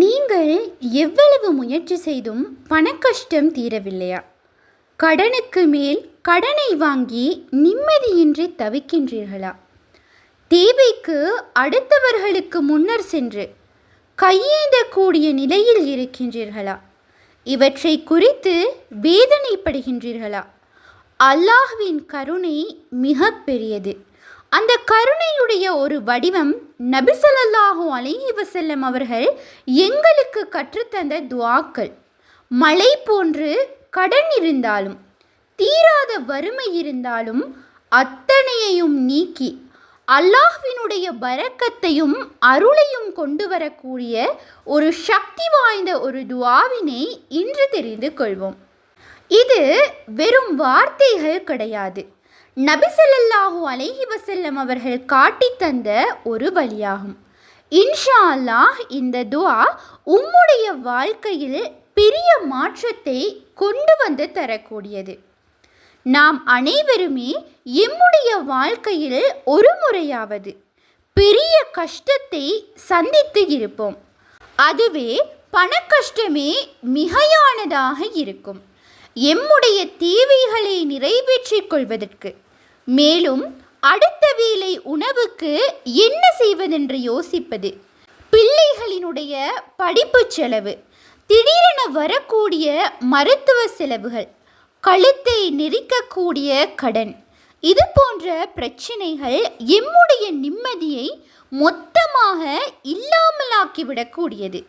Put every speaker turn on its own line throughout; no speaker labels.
நீங்கள் எவ்வளவு முயற்சி செய்தும் பணக்கஷ்டம் தீரவில்லையா? கடனுக்கு மேல் கடனை வாங்கி நிம்மதியின்றி தவிக்கின்றீர்களா? தேவைக்கு அடுத்தவர்களுக்கு முன்னர் சென்று கையேந்தக்கூடிய நிலையில் இருக்கின்றீர்களா? இவற்றை குறித்து வேதனைப்படுகின்றீர்களா? அல்லாஹ்வின் கருணை மிக பெரியது அந்த கருணையுடைய ஒரு வடிவம் நபிசல்லாஹூ அலிஹி வசல்லம் அவர்கள் எங்களுக்கு கற்றுத்தந்த துவாக்கள். மழை போன்று கடன் இருந்தாலும் தீராத வறுமை இருந்தாலும் அத்தனையையும் நீக்கி அல்லாஹ்வினுடைய பரக்கத்தையும் அருளையும் கொண்டு வரக்கூடிய ஒரு சக்தி வாய்ந்த ஒரு துவாவினை இன்று தெரிந்து கொள்வோம். இது வெறும் வார்த்தைகள் கிடையாது. நபிசல்லாஹூ அலைஹி வசல்லம் அவர்கள் காட்டி தந்த ஒரு வழியாகும். இன்ஷா அல்லாஹ் இந்த துவா உம்முடைய வாழ்க்கையில் பெரிய மாற்றத்தை கொண்டு வந்து தரக்கூடியது. நாம் அனைவருமே எம்முடைய வாழ்க்கையில் ஒரு முறையாவது பெரிய கஷ்டத்தை சந்தித்து இருப்போம். அதுவே பணக்கஷ்டமே மிகையானதாக இருக்கும். எம்முடைய தேவைகளை நிறைவேற்றிக் கொள்வதற்கு மேலும் அடுத்த வேலை உணவுக்கு என்ன செய்வதென்று யோசிப்பது? பிள்ளைகளினுடைய படிப்பு செலவு திடீரென வரக்கூடிய மருத்துவ செலவுகள் கழுத்தை நெரிக்கக்கூடிய கடன் இது போன்ற பிரச்சனைகள் எம்முடைய நிம்மதியை மொத்தமாக இல்லாமலாக்கிவிடக்கூடியது.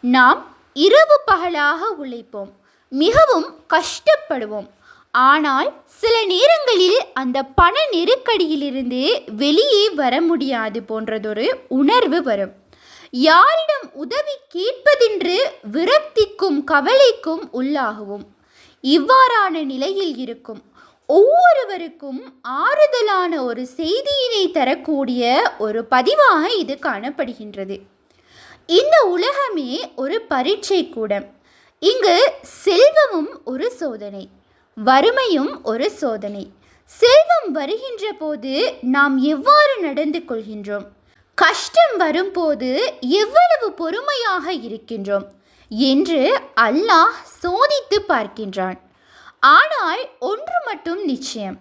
நாம் இரவு பகலாக உழைப்போம் மிகவும் கஷ்டப்படுவோம். ஆனால் சில நேரங்களில் அந்த பண நெருக்கடியிலிருந்து வெளியே வர முடியாது போன்றதொரு உணர்வு வரும். யாரிடம் உதவி கேட்பதென்று விரக்திக்கும் கவலைக்கும் உள்ளாகவும். இவ்வாறான நிலையில் இருக்கும். ஒவ்வொருவருக்கும் ஆறுதலான ஒரு செய்தியினை தரக்கூடிய ஒரு பதிவாக இது காணப்படுகின்றது. இந்த உலகமே ஒரு பரீட்சை கூடம். இங்கு செல்வமும் ஒரு சோதனை. வறுமையும் ஒரு சோதனை. செல்வம் வருகின்ற போது நாம் எவ்வாறு நடந்து கொள்கின்றோம்? கஷ்டம் வரும்போது எவ்வளவு பொறுமையாக இருக்கின்றோம்? என்று அல்லாஹ் சோதித்து பார்க்கின்றான். ஆனால் ஒன்று மட்டும் நிச்சயம்.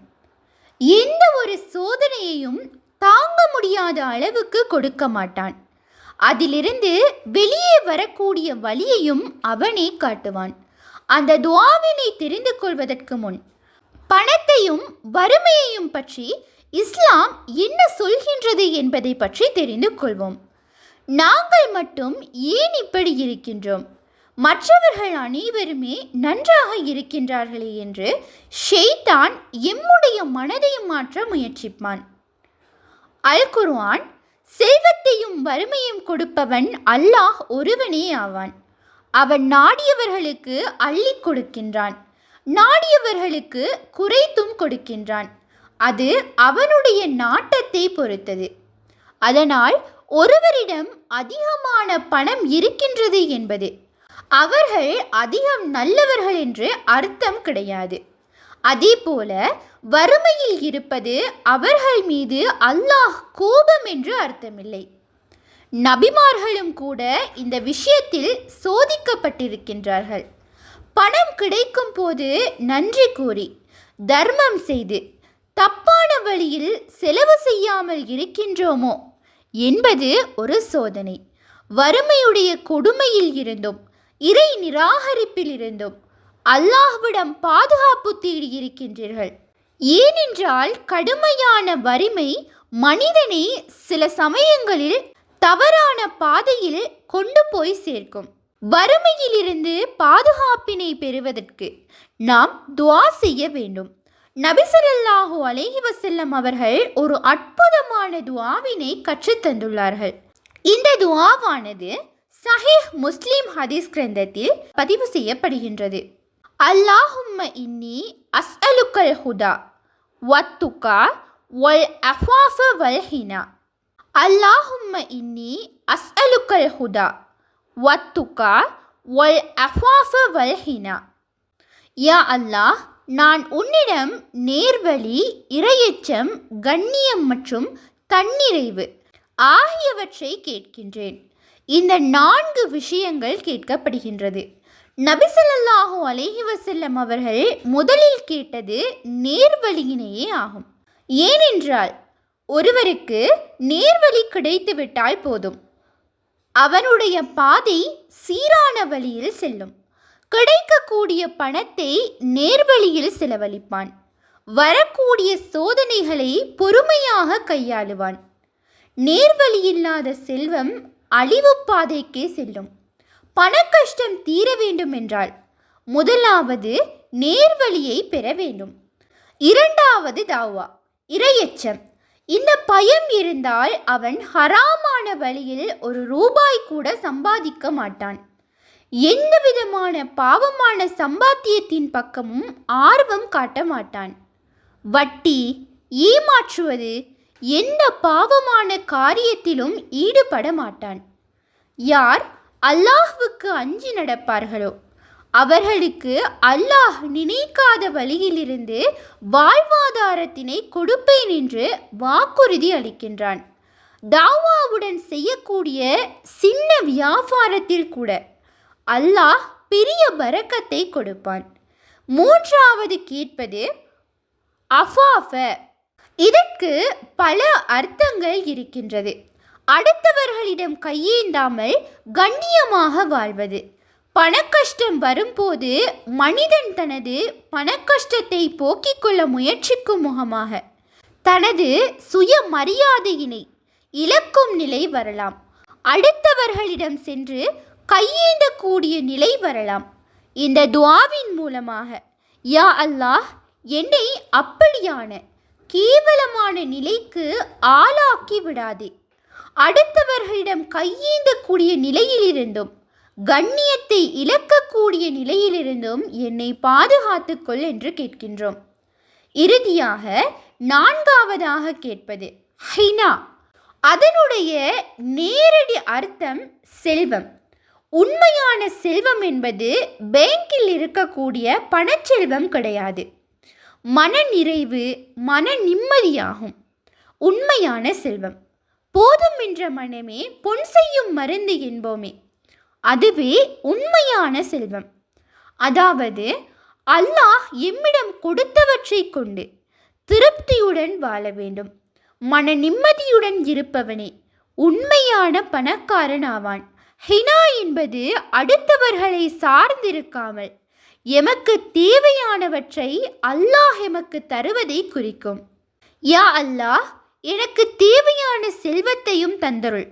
எந்த ஒரு சோதனையையும் தாங்க முடியாத அளவுக்கு கொடுக்க மாட்டான். அதிலிருந்து வெளியே வரக்கூடிய வழியையும் அவனே காட்டுவான். அந்த துவாவினை தெரிந்து கொள்வதற்கு முன் பணத்தையும் வறுமையையும் பற்றி இஸ்லாம் என்ன சொல்கின்றது என்பதை பற்றி தெரிந்து கொள்வோம். நாங்கள் மட்டும் ஏன் இப்படி இருக்கின்றோம்? மற்றவர்கள் அனைவருமே நன்றாக இருக்கின்றார்களே என்று ஷெய்தான் எம்முடைய மனதை மாற்ற முயற்சிப்பான். அல் குர்ஆன் செல்வத்தையும் வறுமையும் கொடுப்பவன் அல்லாஹ் ஒருவனே ஆவான். அவன் நாடியவர்களுக்கு அள்ளி கொடுக்கின்றான். நாடியவர்களுக்கு குறைத்தும் கொடுக்கின்றான். அது அவனுடைய நாட்டத்தை பொறுத்தது. அதனால் ஒருவரிடம் அதிகமான பணம் இருக்கின்றது என்பது அவர்கள் அதிகம் நல்லவர்கள் என்று அர்த்தம் கிடையாது. அதேபோல வறுமையில் இருப்பது அவர்கள் மீது அல்லாஹ் கோபம் என்று அர்த்தமில்லை. நபிமார்களும் கூட இந்த விஷயத்தில் சோதிக்கப்பட்டிருக்கின்றார்கள். பணம் கிடைக்கும் போது நன்றி கூறி தர்மம் செய்து தப்பான வழியில் செலவு செய்யாமல் இருக்கின்றோமோ என்பது ஒரு சோதனை. வறுமையுடைய கொடுமையில் இருந்தும் இறை நிராகரிப்பில் இருந்தும் அல்லாஹ்விடம் பாதுகாப்பு தேடி இருக்கின்றீர்கள். ஏனென்றால் கடுமையான வறுமை மனிதனை சில சமயங்களில் தவறான பாதையில் கொண்டு போய் சேர்க்கும். வறுமையிலிருந்து பாதுகாப்பினை பெறுவதற்கு நாம் துவா செய்ய வேண்டும். நபிசரல்லாஹு அலேஹி வசல்லம் அவர்கள் ஒரு அற்புதமான துவாவினை கற்றுத்தந்துள்ளார்கள் இந்த துவாவானது சஹீஹ் முஸ்லீம் ஹதீஸ் கிரந்தத்தில் பதிவு செய்யப்படுகின்றது. அல்லாஹும்ம இன்னி அஸ்அலுக்கல் ஹுதா வத்துகா வல் அஃபாஃப வல் ஹினா. அல்லாஹும்ம இன்னி அஸ்அலுக்கல் ஹுதா வத்துகா வல் அஃபாஃப வல் ஹினா யா அல்லாஹ் நான் உன்னிடம் நேர்வழி இரையச்சம் கண்ணியம் மற்றும் தன்னிறைவு ஆகியவற்றை கேட்கின்றேன். இந்த நான்கு விஷயங்கள் கேட்கப்படுகின்றது. நபிசல்லாஹு அலைஹி வசல்லம் அவர்கள் முதலில் கேட்டது நேர்வழியினையே ஆகும். ஏனென்றால் ஒருவருக்கு நேர்வழி கிடைத்துவிட்டால் போதும். அவனுடைய பாதை சீரான வழியில் செல்லும். கிடைக்கக்கூடிய பணத்தை நேர்வழியில் செலவழிப்பான். வரக்கூடிய சோதனைகளை பொறுமையாக கையாளுவான். நேர்வழியில்லாத செல்வம் அழிவு பாதைக்கே செல்லும். பணக்கஷ்டம் தீர வேண்டும் என்றால் முதலாவது நேர்வழியை பெற வேண்டும். இரண்டாவது தாவா இரையச்சம். இந்த பயம் இருந்தால் அவன் ஹராமான வழியில் ஒரு ரூபாய் கூட சம்பாதிக்க மாட்டான். எந்த விதமான பாவமான சம்பாத்தியத்தின் பக்கமும் ஆர்வம் காட்ட மாட்டான். வட்டி ஏமாற்றுவது எந்த பாவமான காரியத்திலும் ஈடுபட மாட்டான். யார் அல்லாஹுவுக்கு அஞ்சி நடப்பார்களோ அவர்களுக்கு அல்லாஹ் நினைக்காத வழியிலிருந்து வாழ்வாதாரத்தினை கொடுப்பேன் என்று வாக்குறுதி அளிக்கின்றான். தாவாவுடன் செய்யக்கூடிய சின்ன வியாபாரத்தில் கூட அல்லாஹ் பெரிய பரக்கத்தை கொடுப்பான். மூன்றாவது கேட்பது அஃபாஃப. இதற்கு பல அர்த்தங்கள் இருக்கின்றது. அடுத்தவர்களிடம் கையேந்தாமல் கண்ணியமாக வாழ்வது. பணக்கஷ்டம் வரும்போது மனிதன் தனது பணக்கஷ்டத்தை போக்கிக் கொள்ள முயற்சிக்கும் முகமாக. தனது சுய மரியாதையினை இழக்கும் நிலை வரலாம். அடுத்தவர்களிடம் சென்று கையேந்தக்கூடிய நிலை வரலாம். இந்த துவாவின் மூலமாக யா அல்லாஹ் என்னை அப்படியான கேவலமான நிலைக்கு ஆளாக்கி விடாதே. அடுத்தவர்களிடம் கையேந்தக்கூடிய நிலையிலிருந்தும் கண்ணியத்தை இழக்கக்கூடிய நிலையிலிருந்தும் என்னை பாதுகாத்துக்கொள் என்று கேட்கின்றோம். இறுதியாக நான்காவதாக கேட்பது ஹைனா. அதனுடைய நேரடி அர்த்தம் செல்வம். உண்மையான செல்வம் என்பது பேங்கில் இருக்கக்கூடிய பணச்செல்வம் கிடையாது. மன நிறைவு மன நிம்மதியாகும். உண்மையான செல்வம். போதும் என்ற மனமே பொன் செய்யும் மருந்து என்போமே. அதுவே உண்மையான செல்வம். அதாவது அல்லாஹ் எம்மிடம் கொடுத்தவற்றை கொண்டு திருப்தியுடன் வாழ வேண்டும். மன நிம்மதியுடன் இருப்பவனே உண்மையான பணக்காரன் ஆவான் ஹினா என்பது அடுத்தவர்களை சார்ந்திருக்காமல் எமக்கு தேவையானவற்றை அல்லாஹ் எமக்கு தருவதை குறிக்கும். யா அல்லாஹ் எனக்கு தேவையான செல்வத்தையும் தந்தருள்.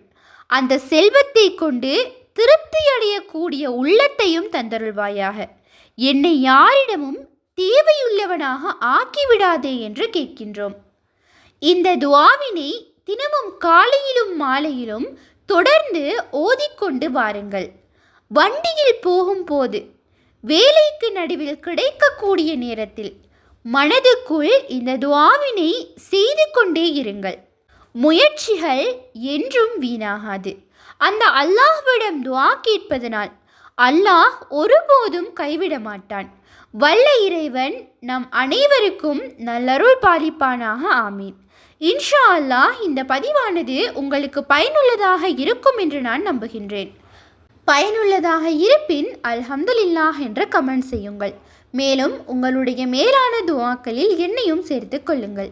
அந்த செல்வத்தை கொண்டு திருப்தி அடையக்கூடிய உள்ளத்தையும் தந்தருள்வாயாக. என்னை யாரிடமும் தேவையுள்ளவனாக ஆக்கிவிடாதே என்று கேட்கின்றோம். இந்த துவாவினை தினமும் காலையிலும் மாலையிலும் தொடர்ந்து ஓதிக்கொண்டு வாருங்கள். வண்டியில் போகும்போது வேலைக்கு நடுவில் கிடைக்கக்கூடிய நேரத்தில் மனதுக்குள் இந்த துவாவினை செய்து கொண்டே இருங்கள். முயற்சிகள் என்றும் வீணாகாது. அந்த அல்லாஹ்விடம் துவா கேட்பதனால் அல்லாஹ் ஒருபோதும் கைவிட மாட்டான். வல்ல இறைவன் நம் அனைவருக்கும் நல்லருள் பாலிப்பானாக ஆமீன். இன்ஷா அல்லாஹ் இந்த பதிவானது உங்களுக்கு பயனுள்ளதாக இருக்கும் என்று நான் நம்புகின்றேன். பயனுள்ளதாக இருப்பின் அல்ஹம்துலில்லாஹ் என்று கமெண்ட் செய்யுங்கள். மேலும் உங்களுடைய மேலான துவாக்களில் என்னையும் சேர்த்து கொள்ளுங்கள்.